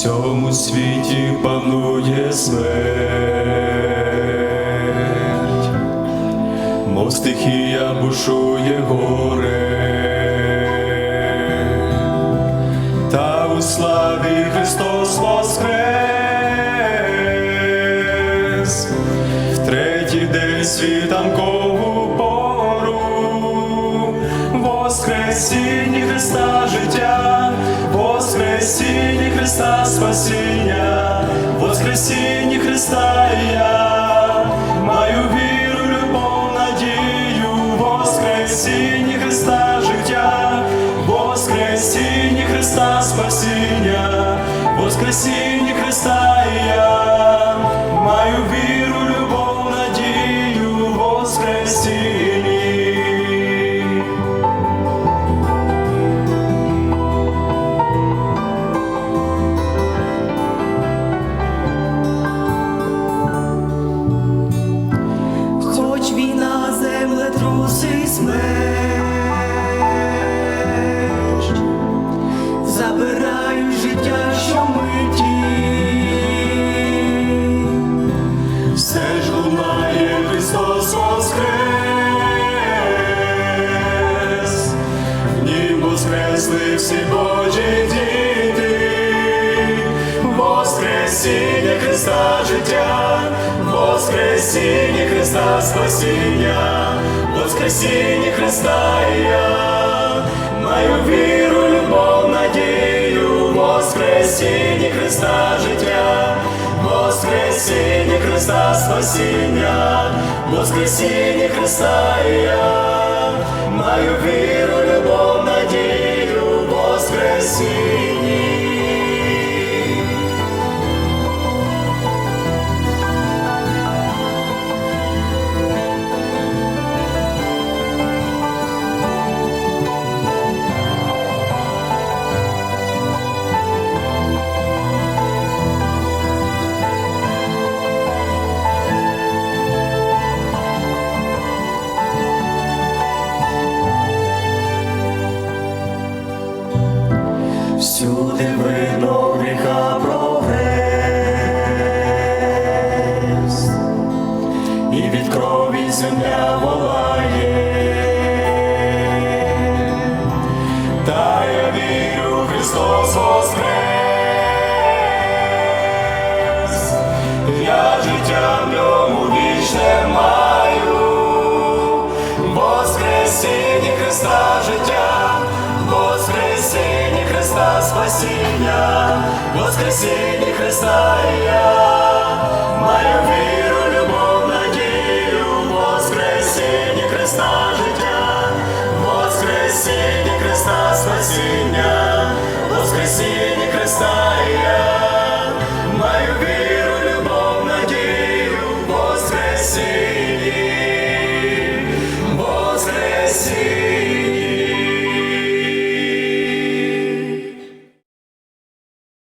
світі панує смерть, мов стихія бушує горе, та у славі Христос воскрес, в третій день світанкову пору, Воскресіння Христа життя, Воскресіння Христа спасіння, Воскресіння Христа я. Маю віру, любов, надію, Воскресіння Христа життя, Воскресіння Христа спасіння, Воскресіння Христа я. Маю віру, воскресли всі Божі діти, Воскресіння Христа життя, Воскресіння Христа спасіння, Воскресіння Христа і я, маю віру, любов, надію, Воскресіння Христа життя. Воскресіння Христа спасіння, Воскресіння Христа і я, маю віру, Воскресіння. Всюди видно гріха прогрес, і від крові земля волає, та я вірю, Христос воскрес, я життя в ньому вічне маю, спасіння, Воскресіння Христа і я, маю віру, любов, надію, Воскресіння Христа життя, Воскресіння Христа спасіння,